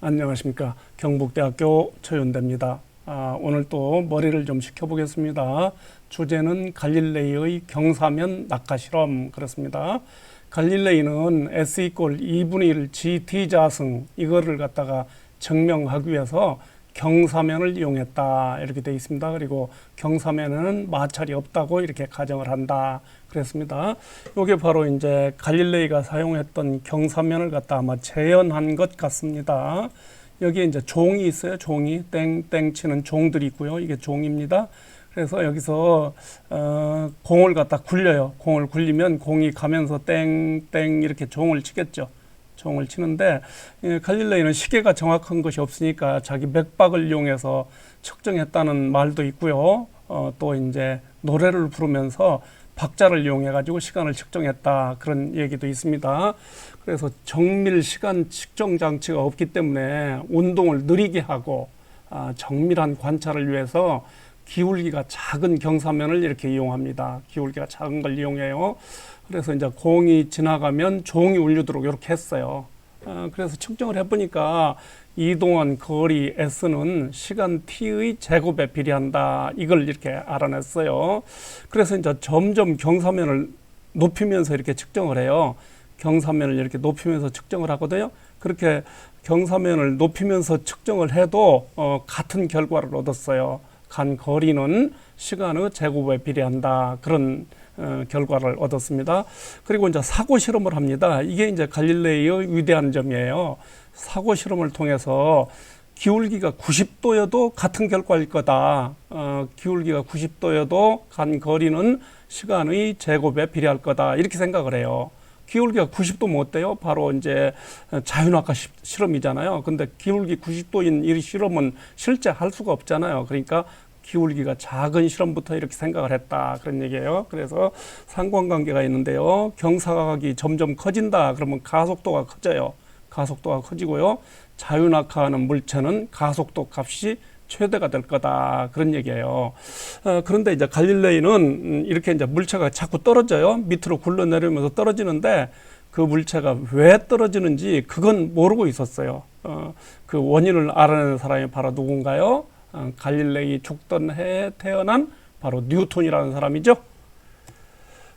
안녕하십니까. 경북대학교 최윤대입니다. 아, 오늘 또 머리를 좀 식혀보겠습니다. 주제는 갈릴레이의 경사면 낙하 실험 그렇습니다. 갈릴레이는 S 이꼴 2분의 1 GT 자승 이거를 갖다가 증명하기 위해서 경사면을 이용했다 이렇게 되어 있습니다. 그리고 경사면에는 마찰이 없다고 이렇게 가정을 한다 그랬습니다. 이게 바로 이제 갈릴레이가 사용했던 경사면을 갖다 아마 재현한 것 같습니다. 여기에 이제 종이 있어요. 종이 땡땡 치는 종들이 있고요. 이게 종입니다. 그래서 여기서 어, 공을 갖다 굴려요. 공을 굴리면 공이 가면서 땡땡 이렇게 종을 치겠죠. 종을 치는데 예, 갈릴레이는 시계가 정확한 것이 없으니까 자기 맥박을 이용해서 측정했다는 말도 있고요. 어, 또 이제 노래를 부르면서 박자를 이용해 가지고 시간을 측정했다 그런 얘기도 있습니다. 그래서 정밀 시간 측정 장치가 없기 때문에 운동을 느리게 하고 아, 정밀한 관찰을 위해서 기울기가 작은 경사면을 이렇게 이용합니다. 기울기가 작은 걸 이용해요. 그래서 이제 공이 지나가면 종이 울리도록 이렇게 했어요. 어, 그래서 측정을 해보니까 이동한 거리 S는 시간 T의 제곱에 비례한다. 이걸 이렇게 알아냈어요. 그래서 이제 점점 경사면을 높이면서 이렇게 측정을 해요. 경사면을 이렇게 높이면서 측정을 하거든요. 그렇게 경사면을 높이면서 측정을 해도 어, 같은 결과를 얻었어요. 간 거리는 시간의 제곱에 비례한다. 그런 어, 결과를 얻었습니다. 그리고 이제 사고 실험을 합니다. 이게 이제 갈릴레이의 위대한 점이에요. 사고 실험을 통해서 기울기가 90도여도 같은 결과일 거다. 어, 기울기가 90도여도 간 거리는 시간의 제곱에 비례할 거다. 이렇게 생각을 해요. 기울기가 90도 못 돼요. 바로 이제 시- 실험이잖아요. 근데 기울기 90도인 이 실험은 실제 할 수가 없잖아요. 그러니까 기울기가 작은 실험부터 이렇게 생각을 했다. 그런 얘기예요. 그래서 상관관계가 있는데요. 경사각이 점점 커진다. 그러면 가속도가 커져요. 가속도가 커지고요. 자유낙하하는 물체는 가속도 값이 최대가 될 거다 그런 얘기예요. 어, 그런데 이제 갈릴레이는 음, 이렇게 이제 물체가 자꾸 떨어져요. 밑으로 굴러내리면서 떨어지는데 그 물체가 왜 떨어지는지 그건 모르고 있었어요. 어, 그 원인을 알아내는 사람이 바로 누군가요? 어, 갈릴레이 죽던 해에 태어난 바로 뉴턴이라는 사람이죠.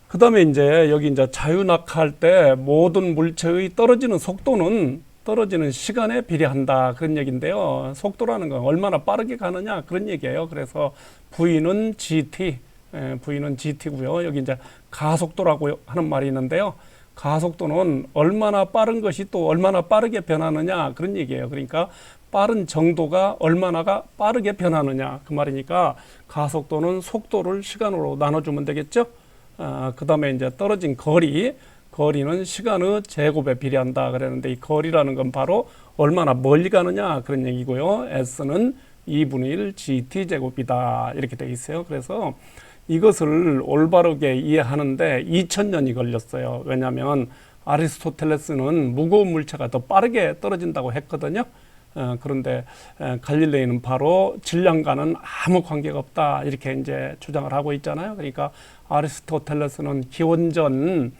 그 다음에 이제 여기 이제 자유낙하할 때 모든 물체의 떨어지는 속도는 떨어지는 시간에 비례한다 그런 얘기인데요. 속도라는 건 얼마나 빠르게 가느냐 그런 얘기예요. 그래서 V는 GT, 예, V는 GT고요. 여기 이제 가속도라고 하는 말이 있는데요. 가속도는 얼마나 빠른 것이 또 얼마나 빠르게 변하느냐 그런 얘기예요. 그러니까 빠른 정도가 얼마나가 빠르게 변하느냐 그 말이니까 가속도는 속도를 시간으로 나눠주면 되겠죠. 아, 그 다음에 이제 떨어진 거리, 거리는 시간의 제곱에 비례한다 그랬는데 이 거리라는 건 바로 얼마나 멀리 가느냐 그런 얘기고요. S는 2분의 1 GT 제곱이다 이렇게 돼 있어요. 그래서 이것을 올바르게 이해하는데 2000년이 걸렸어요. 왜냐하면 아리스토텔레스는 무거운 물체가 더 빠르게 떨어진다고 했거든요. 어, 그런데 에, 갈릴레이는 바로 질량과는 아무 관계가 없다 이렇게 이제 주장을 하고 있잖아요. 그러니까 아리스토텔레스는 기원전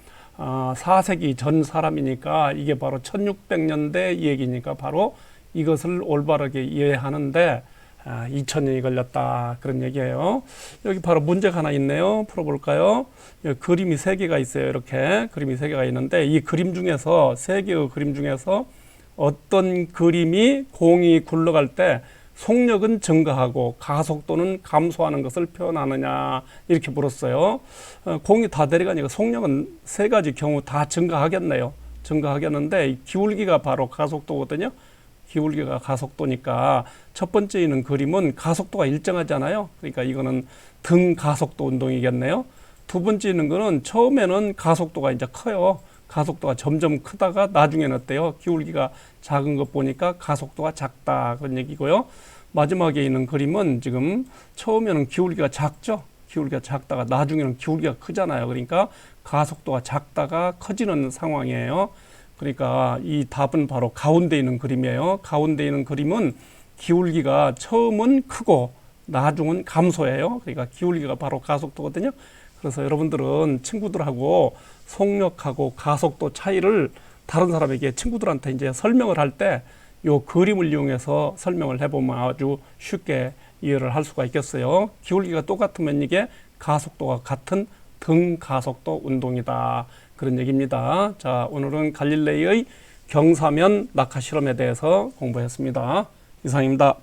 어, 4세기 전 사람이니까 이게 바로 1600년대 얘기니까 바로 이것을 올바르게 이해하는데 아, 2000년이 걸렸다 그런 얘기예요. 여기 바로 문제가 하나 있네요. 풀어볼까요? 여기 그림이 세 개가 있어요. 이렇게 그림이 세 개가 있는데 이 그림 중에서 세 개의 그림 중에서 어떤 그림이 공이 굴러갈 때 속력은 증가하고 가속도는 감소하는 것을 표현하느냐 이렇게 물었어요. 어, 공이 다 내려가니까 속력은 세 가지 경우 다 증가하겠네요. 증가하겠는데 이 기울기가 바로 가속도거든요. 기울기가 가속도니까 첫 번째 있는 그림은 가속도가 일정하잖아요. 그러니까 이거는 등 가속도 운동이겠네요. 두 번째 있는 거는 처음에는 가속도가 이제 커요. 가속도가 점점 크다가 나중에는 어때요? 기울기가 작은 것 보니까 가속도가 작다 그런 얘기고요. 마지막에 있는 그림은 지금 처음에는 기울기가 작죠. 기울기가 작다가 나중에는 기울기가 크잖아요. 그러니까 가속도가 작다가 커지는 상황이에요. 그러니까 이 답은 바로 가운데 있는 그림이에요. 가운데 있는 그림은 기울기가 처음은 크고 나중은 감소해요. 그러니까 기울기가 바로 가속도거든요. 그래서 여러분들은 친구들하고 속력하고 가속도 차이를 다른 사람에게 친구들한테 이제 설명을 할 때 요 그림을 이용해서 설명을 해보면 아주 쉽게 이해를 할 수가 있겠어요. 기울기가 똑같으면 이게 가속도가 같은 등 가속도 운동이다. 그런 얘기입니다. 자, 오늘은 갈릴레이의 경사면 낙하 실험에 대해서 공부했습니다. 이상입니다.